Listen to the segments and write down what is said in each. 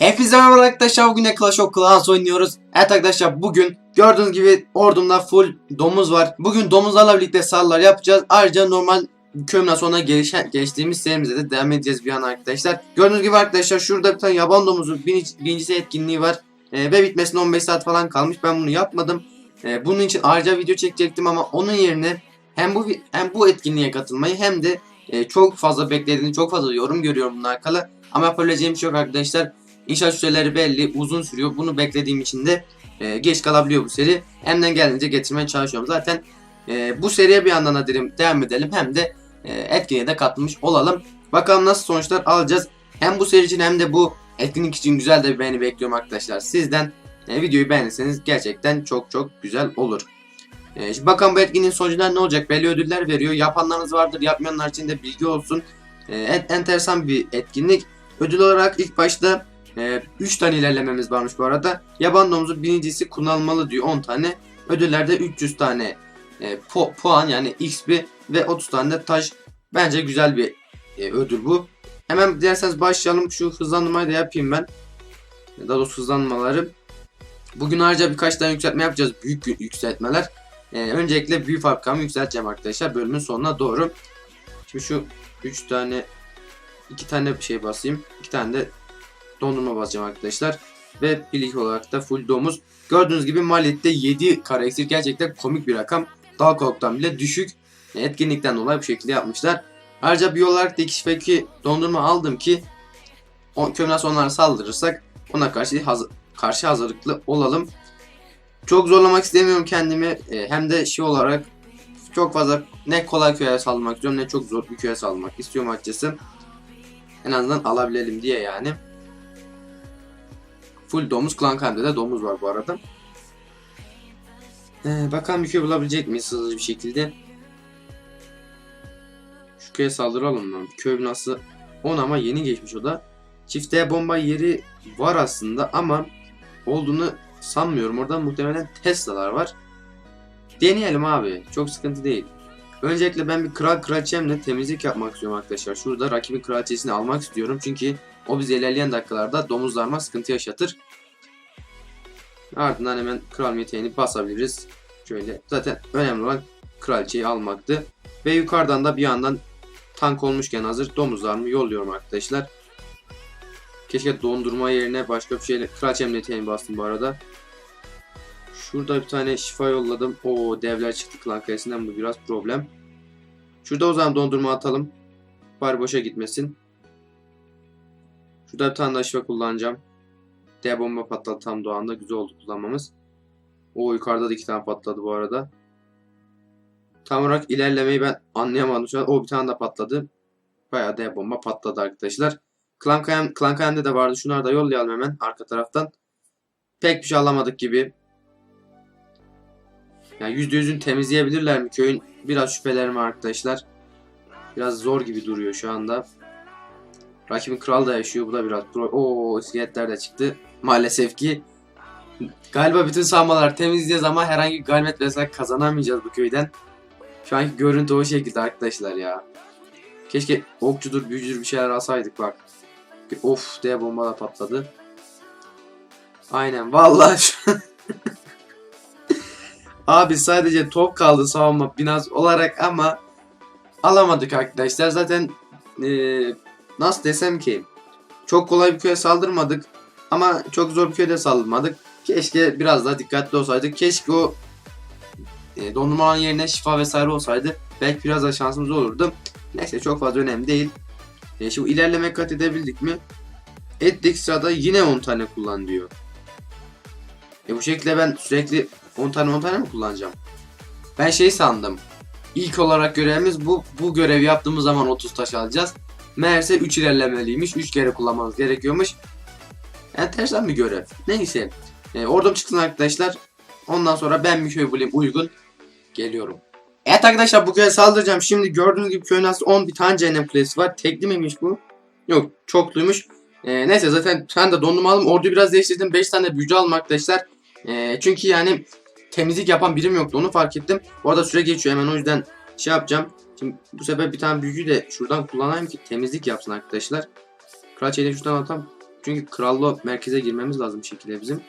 Hepinize merhaba arkadaşlar bugün de Clash of Clans oynuyoruz. Evet arkadaşlar bugün gördüğünüz gibi ordumda full domuz var. Bugün domuzlarla birlikte saldırılar yapacağız. Ayrıca normal köyümden sonra gelişen, serimize de devam edeceğiz bir an arkadaşlar. Gördüğünüz gibi arkadaşlar şurada bir tane yaban domuzun birinci, birincisi etkinliği var. Ee, ve bitmesine 15 saat falan kalmış. Ben bunu yapmadım. Ee, bunun için ayrıca video çekecektim ama onun yerine hem bu hem bu etkinliğe katılmayı hem de e, çok fazla beklediğini çok fazla yorum görüyorum bununla alakalı. Ama yapabileceğim şey yok arkadaşlar. İnşaat süreleri belli, uzun sürüyor. Bunu beklediğim için de e, geç kalabiliyor bu seri. Hemden geldiğince getirmeye çalışıyorum. Zaten e, bu seriye bir yandan da dedim devam edelim hem de e, etkinliğe de katılmış olalım. Bakalım nasıl sonuçlar alacağız. Hem bu seri için hem de bu etkinlik için güzel de bir beğeni bekliyorum arkadaşlar. Sizden e, videoyu beğenirseniz gerçekten çok çok güzel olur. E, şimdi bakalım bu etkinliğin sonucunda ne olacak? Belli ödüller veriyor. Yapanlarınız vardır, yapmayanlar için de bilgi olsun. E, en- enteresan bir etkinlik. Ödül olarak ilk başta 3 tane ilerlememiz varmış bu arada. Yaban domuzu birincisi kullanılmalı diyor 10 tane. Ödüllerde 300 tane e, pu- puan yani XP ve 30 tane de taş. Bence güzel bir e, ödül bu. Hemen dilerseniz başlayalım. Şu hızlandırmayı da yapayım ben. Daha doğrusu hızlandırmaları. Bugün ayrıca birkaç tane yükseltme yapacağız. Büyük yü- yükseltmeler. E, öncelikle büyük fabrikamı yükselteceğim arkadaşlar. Bölümün sonuna doğru. Şimdi şu 3 tane 2 tane bir şey basayım. 2 tane de dondurma basacağım arkadaşlar. Ve birlik olarak da full domuz. Gördüğünüz gibi maliyette 7 kara eksik gerçekten komik bir rakam. Daha korktan bile düşük. Etkinlikten dolayı bu şekilde yapmışlar. Ayrıca bir olarak da 2 2 dondurma aldım ki o kömür onlara saldırırsak ona karşı hazır, karşı hazırlıklı olalım. Çok zorlamak istemiyorum kendimi. E, hem de şey olarak çok fazla ne kolay köye saldırmak istiyorum ne çok zor bir köye saldırmak istiyorum açıkçası. En azından alabilelim diye yani. Full domuz. Klankan'da de domuz var bu arada. Ee, bakalım bir bulabilecek miyiz hızlı bir şekilde. Şu köye saldıralım lan. Köy nasıl? 10 ama yeni geçmiş o da. Çifteye bomba yeri var aslında ama olduğunu sanmıyorum. Orada muhtemelen Tesla'lar var. Deneyelim abi. Çok sıkıntı değil. Öncelikle ben bir kral kraliçemle temizlik yapmak istiyorum arkadaşlar. Şurada rakibin kraliçesini almak istiyorum. Çünkü o bize ilerleyen dakikalarda domuzlarıma sıkıntı yaşatır. Ardından hemen kral yeteneğini basabiliriz. Şöyle zaten önemli olan kraliçeyi almaktı. Ve yukarıdan da bir yandan tank olmuşken hazır domuzlarımı yolluyorum arkadaşlar. Keşke dondurma yerine başka bir şeyle kraliçem yeteneğini bastım bu arada. Şurada bir tane şifa yolladım. O devler çıktı klan kalesinden bu biraz problem. Şurada o zaman dondurma atalım. Bari boşa gitmesin. Şurada bir tane şifa kullanacağım. D bomba patladı tam doğanda. Güzel oldu kullanmamız. O yukarıda da iki tane patladı bu arada. Tam olarak ilerlemeyi ben anlayamadım şu an. O bir tane daha patladı. Bayağı D bomba patladı arkadaşlar. Klankayem, Klankayem'de de vardı. Şunları da yollayalım hemen arka taraftan. Pek bir şey alamadık gibi. Yani %100'ün temizleyebilirler mi köyün? Biraz şüphelerim var arkadaşlar. Biraz zor gibi duruyor şu anda. Rakibin kral da yaşıyor. Bu da biraz pro. Oo iskeletler de çıktı. Maalesef ki galiba bütün savunmalar temizleyeceğiz ama herhangi bir galibiyet vesaire kazanamayacağız bu köyden. Şu anki görüntü o şekilde arkadaşlar ya. Keşke okçudur, büyücüdür bir şeyler alsaydık bak. Of diye bomba da patladı. Aynen vallahi Abi sadece top kaldı savunma binaz olarak ama alamadık arkadaşlar. Zaten eee, nasıl desem ki çok kolay bir köye saldırmadık ama çok zor bir köyde saldırmadık. Keşke biraz daha dikkatli olsaydık. Keşke o e, dondurmanın yerine şifa vesaire olsaydı belki biraz daha şansımız olurdu. Neyse çok fazla önemli değil. E, şimdi ilerleme kat edebildik mi? Ettik sırada yine 10 tane kullan diyor. E bu şekilde ben sürekli 10 tane 10 tane mi kullanacağım? Ben şey sandım. İlk olarak görevimiz bu. Bu görevi yaptığımız zaman 30 taş alacağız. Meğerse 3 ilerlemeliymiş. 3 kere kullanmanız gerekiyormuş. Enteresan bir görev. Neyse. E, ordum çıksın arkadaşlar. Ondan sonra ben bir köy bulayım uygun. Geliyorum. Evet arkadaşlar bu köye saldıracağım. Şimdi gördüğünüz gibi köyün aslında 10 bir tane cehennem kulesi var. Tekli miymiş bu? Yok çokluymuş. E, neyse zaten sen de dondurma aldım. Orduyu biraz değiştirdim. 5 tane büyücü aldım arkadaşlar. E, çünkü yani temizlik yapan birim yoktu onu fark ettim. Bu arada süre geçiyor hemen o yüzden şey yapacağım. Şimdi bu sefer bir tane büyücü de şuradan kullanayım ki temizlik yapsın arkadaşlar. Kraliçeyi de şuradan atalım. Çünkü krallığı merkeze girmemiz lazım şekilde bizim.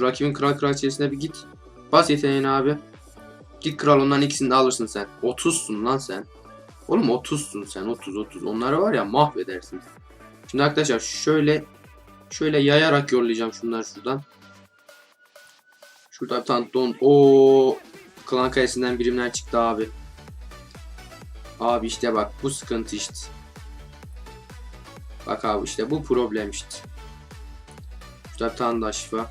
Rakibin kral kraliçesine bir git. Bas yeteneğini abi. Git kral onların ikisini de alırsın sen. 30'sun lan sen. Oğlum 30'sun sen 30 30. Onları var ya mahvedersin. Şimdi arkadaşlar şöyle şöyle yayarak yollayacağım şunları şuradan. Şurada bir tane don. O klan kalesinden birimler çıktı abi. Abi işte bak bu sıkıntı işte. Bak abi işte bu problem işte. Şurada bir tane daha şifa.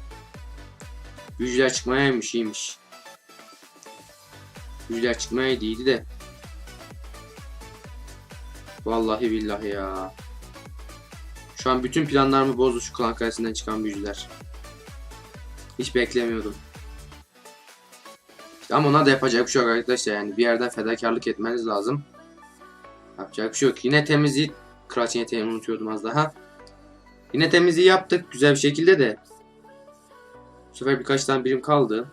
Büyücüler çıkmayaymış iyiymiş. Büyücüler çıkmaya değildi de. Vallahi billahi ya. Şu an bütün planlarımı bozdu şu klan kalesinden çıkan büyücüler. Hiç beklemiyordum. Ama ona da yapacak bir şey yok arkadaşlar yani bir yerden fedakarlık etmeniz lazım. Yapacak bir şey yok. Yine temizliği Kraliçe yeteneğini unutuyordum az daha. Yine temizliği yaptık güzel bir şekilde de. Bu sefer birkaç tane birim kaldı.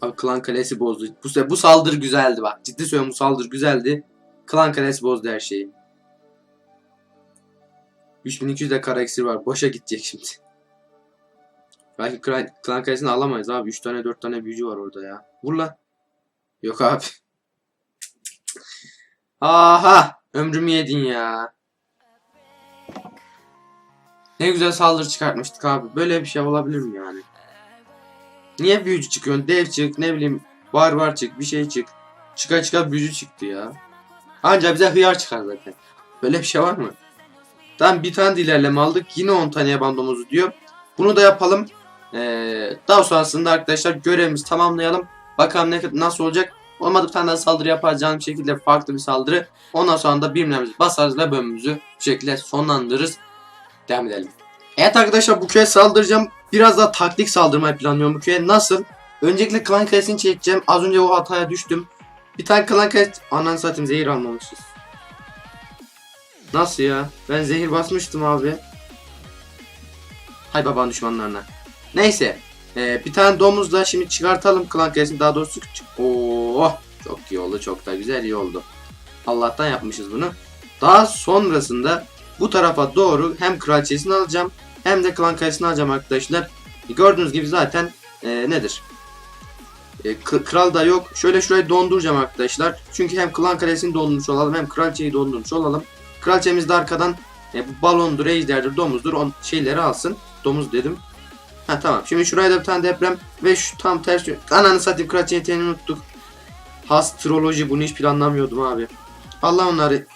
Abi klan kalesi bozdu. Bu bu saldırı güzeldi bak. Ciddi söylüyorum bu saldırı güzeldi. Klan kalesi bozdu her şeyi. 3200 de kara var. Boşa gidecek şimdi. Belki klan, klan kalesini alamayız abi. 3 tane 4 tane büyücü var orada ya. Vur lan. Yok abi. Aha! Ömrümü yedin ya. Ne güzel saldırı çıkartmıştık abi. Böyle bir şey olabilir mi yani? Niye büyücü çıkıyorsun? Dev çık, ne bileyim, barbar çık, bir şey çık. Çıka çıka büyücü çıktı ya. Anca bize hıyar çıkar zaten. Böyle bir şey var mı? Tamam bir tane ilerleme aldık. Yine 10 tane yaban domuzu diyor. Bunu da yapalım. Ee, daha sonrasında arkadaşlar görevimizi tamamlayalım. Bakalım ne nasıl olacak. Olmadı bir tane saldırı yapacağım bir şekilde farklı bir saldırı. Ondan sonra da birimlerimizi basarız ve bölümümüzü bu şekilde sonlandırırız. Devam edelim. Evet arkadaşlar bu köye saldıracağım. Biraz daha taktik saldırmayı planlıyorum bu köye. Nasıl? Öncelikle klan kalesini çekeceğim. Az önce o hataya düştüm. Bir tane klan kalesi... Anan satayım zehir almamışız. Nasıl ya? Ben zehir basmıştım abi. Hay baban düşmanlarına. Neyse. Ee, bir tane domuz da şimdi çıkartalım klan kalesini daha doğrusu. Oo, çok iyi oldu. Çok da güzel iyi oldu. Allah'tan yapmışız bunu. Daha sonrasında bu tarafa doğru hem kraliçesini alacağım hem de klan kalesini alacağım arkadaşlar. Gördüğünüz gibi zaten e, nedir? E, kral da yok. Şöyle şurayı donduracağım arkadaşlar. Çünkü hem klan kalesini dondurmuş olalım hem kraliçeyi dondurmuş olalım. Kraliçemiz de arkadan e, bu balondur, ejderdir, domuzdur on şeyleri alsın. Domuz dedim. Ha tamam. Şimdi şuraya da bir tane deprem ve şu tam ters Ananı satayım kraliçe yeteneğini unuttuk. Astroloji bunu hiç planlamıyordum abi. Allah onları.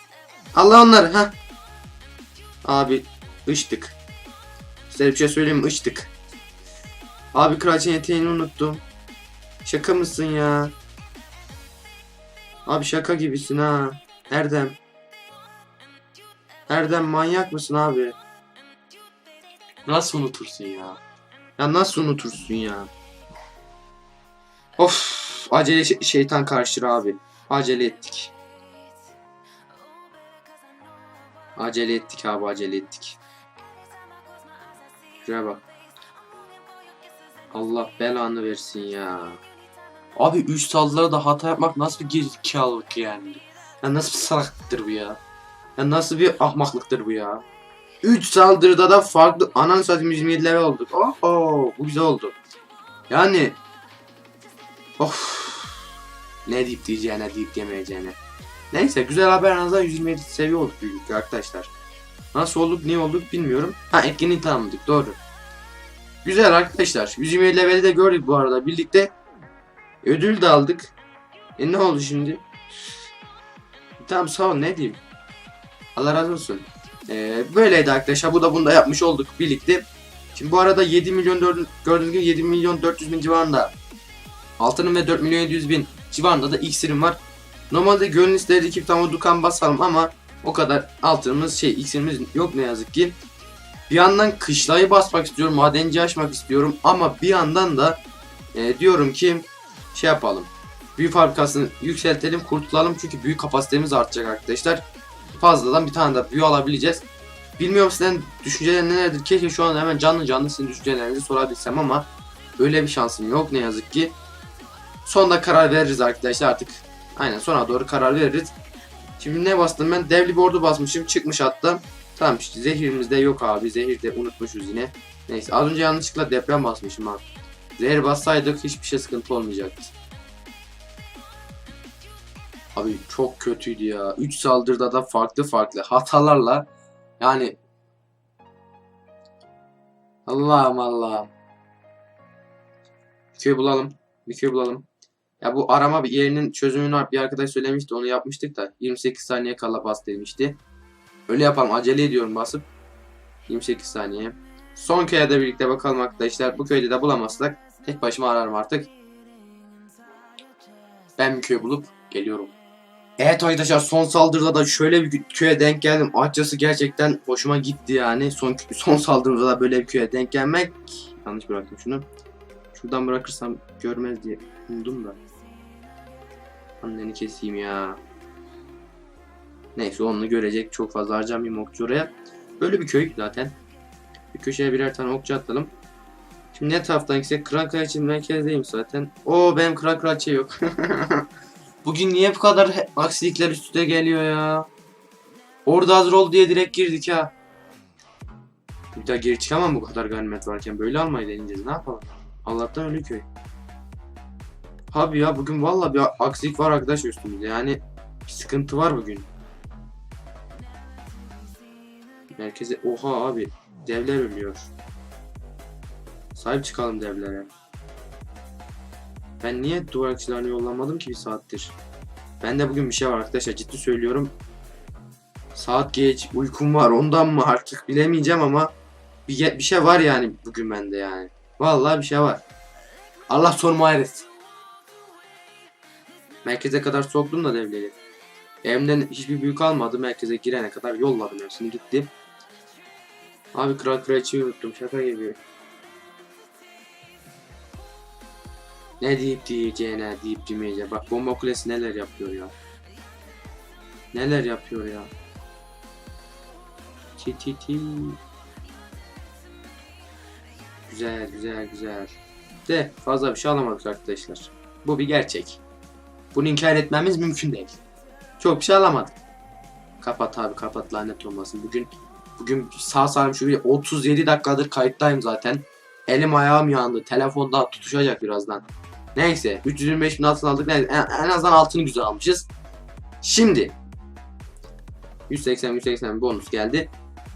Allah onları ha. Abi ıştık. Size bir şey söyleyeyim mi? Abi kraliçenin eteğini unuttum. Şaka mısın ya? Abi şaka gibisin ha. Erdem. Erdem manyak mısın abi? Nasıl unutursun ya? Ya nasıl unutursun ya? Of acele şey- şeytan karşır abi. Acele ettik. Acele ettik abi acele ettik. Şuraya bak. Allah belanı versin ya. Abi 3 saldırıda da hata yapmak nasıl bir gerizekalılık yani? Ya nasıl bir salaklıktır bu ya? Ya nasıl bir ahmaklıktır bu ya? 3 saldırıda da farklı anan satayım 127 level olduk. Oho bu güzel oldu. Yani of ne deyip diyeceğine deyip demeyeceğine. Neyse güzel haber en azından 127 seviye olduk birlikte arkadaşlar. Nasıl olduk ne olduk bilmiyorum. Ha etkinliği tamamladık doğru. Güzel arkadaşlar. 127 leveli de gördük bu arada birlikte. Ödül de aldık. E ne oldu şimdi? Tamam sağ ol ne diyeyim. Allah razı olsun. Ee, böyleydi arkadaşlar. Bu da bunu da yapmış olduk birlikte. Şimdi bu arada 7 milyon 4, gördüğünüz gibi 7 milyon 400 bin civarında altının ve 4 milyon 700 bin civarında da iksirim var. Normalde gönül isterdi ki bir tane dukan basalım ama o kadar altınımız şey iksirimiz yok ne yazık ki. Bir yandan kışlayı basmak istiyorum, madenci açmak istiyorum ama bir yandan da e, diyorum ki şey yapalım. Büyü fabrikasını yükseltelim, kurtulalım çünkü büyük kapasitemiz artacak arkadaşlar. Fazladan bir tane de büyü alabileceğiz. Bilmiyorum sizden düşünceler nelerdir. Keşke şu an hemen canlı canlı sizin düşüncelerinizi sorabilsem ama öyle bir şansım yok ne yazık ki. Sonda karar veririz arkadaşlar artık. Aynen sona doğru karar veririz. Şimdi ne bastım ben? Devli bir ordu basmışım. Çıkmış hatta. Tamam işte zehirimiz de yok abi. Zehir de unutmuşuz yine. Neyse az önce yanlışlıkla deprem basmışım abi. Zehir bassaydık hiçbir şey sıkıntı olmayacaktı. Abi çok kötüydü ya. 3 saldırıda da farklı farklı hatalarla yani Allah'ım Allah'ım. Bir köy bulalım. Bir köy bulalım. Ya bu arama bir yerinin çözümünü. Bir arkadaş söylemişti onu yapmıştık da 28 saniye kala bas demişti. Öyle yapalım acele ediyorum basıp 28 saniye. Son köye de birlikte bakalım arkadaşlar. Bu köyde de bulamazsak tek başıma ararım artık. Ben bir köy bulup geliyorum. Evet arkadaşlar son saldırıda da şöyle bir köye denk geldim. Açıkçası gerçekten hoşuma gitti yani. Son son saldırıda da böyle bir köye denk gelmek. Yanlış bıraktım şunu. Şuradan bırakırsam görmez diye umdum da. Anneni keseyim ya. Neyse onu görecek. Çok fazla harcamayayım okçu oraya. Böyle bir köy zaten. Bir köşeye birer tane okçu atalım. Şimdi ne taraftan gitsek? Kral Kraliçe merkezdeyim zaten. Oo benim Kral Kraliçe yok. Bugün niye bu kadar aksilikler üst üste geliyor ya? Orada hazır ol diye direkt girdik ha. Bir daha geri çıkamam bu kadar ganimet varken. Böyle almayı deneyeceğiz. Ne yapalım? Allah'tan ölü köy. Abi ya bugün valla bir aksilik var arkadaş üstümüzde. Yani bir sıkıntı var bugün. Merkeze oha abi devler ölüyor. Sahip çıkalım devlere. Ben niye duvar açılarını yollamadım ki bir saattir? Ben de bugün bir şey var arkadaşlar ciddi söylüyorum. Saat geç, uykum var ondan mı artık bilemeyeceğim ama bir, bir şey var yani bugün bende yani. Vallahi bir şey var. Allah sorumu hayretsin. Merkeze kadar soktum da devleri. Evimden hiçbir büyük almadı. Merkeze girene kadar yolladım hepsini gitti. Abi kral kraliçeyi unuttum şaka gibi. Ne deyip diyeceğine deyip demeyeceğine. Bak bomba kulesi neler yapıyor ya. Neler yapıyor ya. Ti ti ti. Güzel güzel güzel. De fazla bir şey alamadık arkadaşlar. Bu bir gerçek. Bunu inkar etmemiz mümkün değil. Çok bir şey alamadık. Kapat abi kapat lanet olmasın. Bugün bugün sağ salim şu bir 37 dakikadır kayıttayım zaten. Elim ayağım yandı. Telefonda tutuşacak birazdan. Neyse 325 bin altın aldık. Neyse, en, en azından altını güzel almışız. Şimdi 180 180 bonus geldi.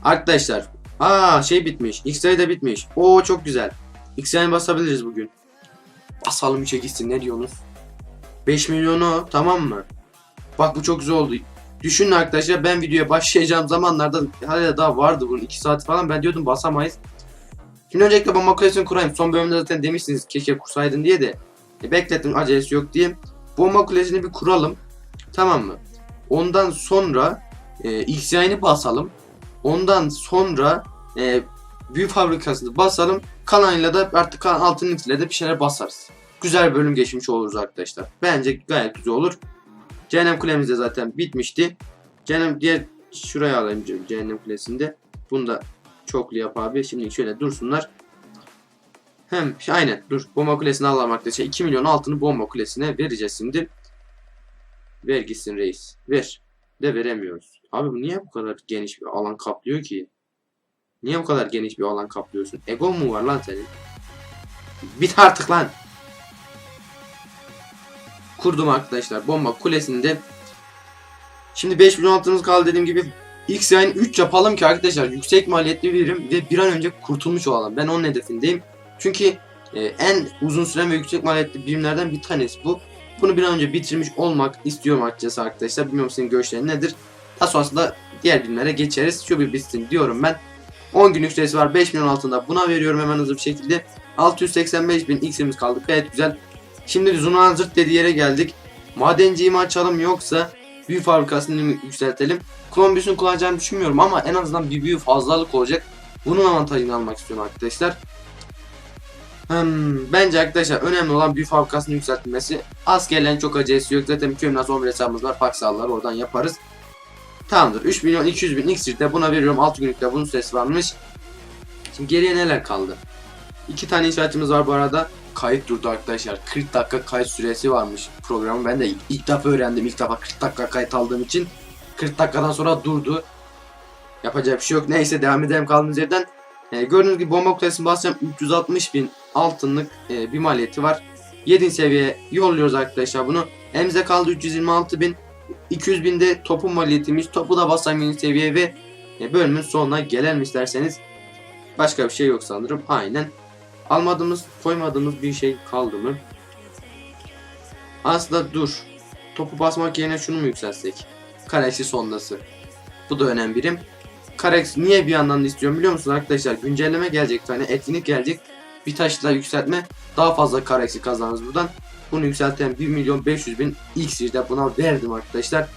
Arkadaşlar aa şey bitmiş. X-ray de bitmiş. Oo çok güzel. X-ray basabiliriz bugün. Basalım 3'e gitsin ne diyorsunuz? 5 milyonu tamam mı? Bak bu çok güzel oldu. Düşünün arkadaşlar ben videoya başlayacağım zamanlarda hala daha vardı bunun 2 saat falan ben diyordum basamayız. Şimdi öncelikle bomba kulesini kurayım. Son bölümde zaten demişsiniz keşke kursaydın diye de. E, beklettim acelesi yok diye. Bomba kulesini bir kuralım. Tamam mı? Ondan sonra e, ilk yayını basalım. Ondan sonra e, büyük fabrikasını basalım. Kalanıyla da artık altın ile de bir şeyler basarız. Güzel bölüm geçmiş oluruz arkadaşlar. Bence gayet güzel olur. Cehennem kulemiz de zaten bitmişti. Cehennem diğer şuraya alayım ce- cehennem kulesinde. Bunu da çoklu yap abi. Şimdi şöyle dursunlar. Hem aynen dur bomba kulesini alalım arkadaşlar. 2 milyon altını bomba kulesine vereceğiz şimdi. Ver gitsin reis. Ver. De veremiyoruz. Abi bu niye bu kadar geniş bir alan kaplıyor ki? Niye bu kadar geniş bir alan kaplıyorsun? Ego mu var lan senin? Bit artık lan. Kurdum arkadaşlar bomba kulesinde. Şimdi 5 milyon altımız kaldı dediğim gibi X yayın 3 yapalım ki arkadaşlar yüksek maliyetli bir birim ve bir an önce kurtulmuş olalım. Ben onun hedefindeyim. Çünkü e, en uzun süren ve yüksek maliyetli birimlerden bir tanesi bu. Bunu bir an önce bitirmiş olmak istiyorum açıkçası arkadaşlar. Bilmiyorum senin görüşlerin nedir. Daha sonrasında diğer birimlere geçeriz. Şu bir bitsin diyorum ben. 10 günlük süresi var. 5 milyon altında. Buna veriyorum hemen hızlı bir şekilde. 685 bin X'imiz kaldı. Gayet güzel. Şimdi Zuna Zırt dediği yere geldik. Madenciyi mi açalım yoksa büyü fabrikasını mı yükseltelim? Columbus'un kullanacağını düşünmüyorum ama en azından bir büyü fazlalık olacak. Bunun avantajını almak istiyorum arkadaşlar. Hmm, bence arkadaşlar önemli olan büyü fabrikasının yükseltilmesi. Askerlerin çok acelesi yok. Zaten Köyümden 11 hesabımız var. Paksallar oradan yaparız. Tamamdır. 3 milyon 200 bin iksirde buna veriyorum. 6 günlükte bunun süresi varmış. Şimdi geriye neler kaldı? İki tane inşaatçımız var bu arada. Kayıt durdu arkadaşlar. 40 dakika kayıt süresi varmış programın. Ben de ilk defa öğrendim. İlk defa 40 dakika kayıt aldığım için. 40 dakikadan sonra durdu. Yapacak bir şey yok. Neyse devam edelim kaldığımız yerden. E, gördüğünüz gibi bomba kutusunu basacağım. 360 bin altınlık e, bir maliyeti var. 7. seviyeye yolluyoruz arkadaşlar bunu. Elimize kaldı 326 bin. 200 bin de topun maliyetimiz. Topu da bassam 7. seviye ve e, bölümün sonuna gelelim isterseniz. Başka bir şey yok sanırım. Aynen. Almadığımız, koymadığımız bir şey kaldı mı? Aslında dur. Topu basmak yerine şunu mu yükseltsek? Kareksi sondası. Bu da önemli birim. Karex niye bir yandan da istiyorum biliyor musunuz arkadaşlar? Güncelleme gelecek tane etkinlik gelecek. Bir taşla yükseltme daha fazla Karex'i kazanırız buradan. Bunu yükselten 1 milyon 500 bin iksirde buna verdim arkadaşlar.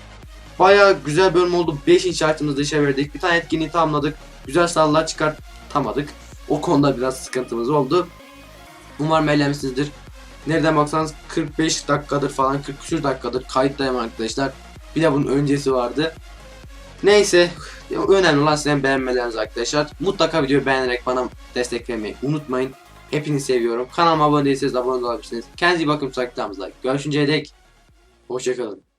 Baya güzel bölüm oldu. 5 inşaatımızı işe verdik. Bir tane etkinliği tamamladık. Güzel sağlığa çıkartamadık. O konuda biraz sıkıntımız oldu. Umarım eğlenmişsinizdir. Nereden baksanız 45 dakikadır falan 40 küsur dakikadır kayıttayım arkadaşlar. Bir de bunun öncesi vardı. Neyse önemli olan sizin beğenmeleriniz arkadaşlar. Mutlaka videoyu beğenerek bana destek vermeyi unutmayın. Hepinizi seviyorum. Kanalıma abone değilseniz abone olabilirsiniz. Kendinize iyi bakın. Saklamızda. Görüşünceye dek. Hoşçakalın.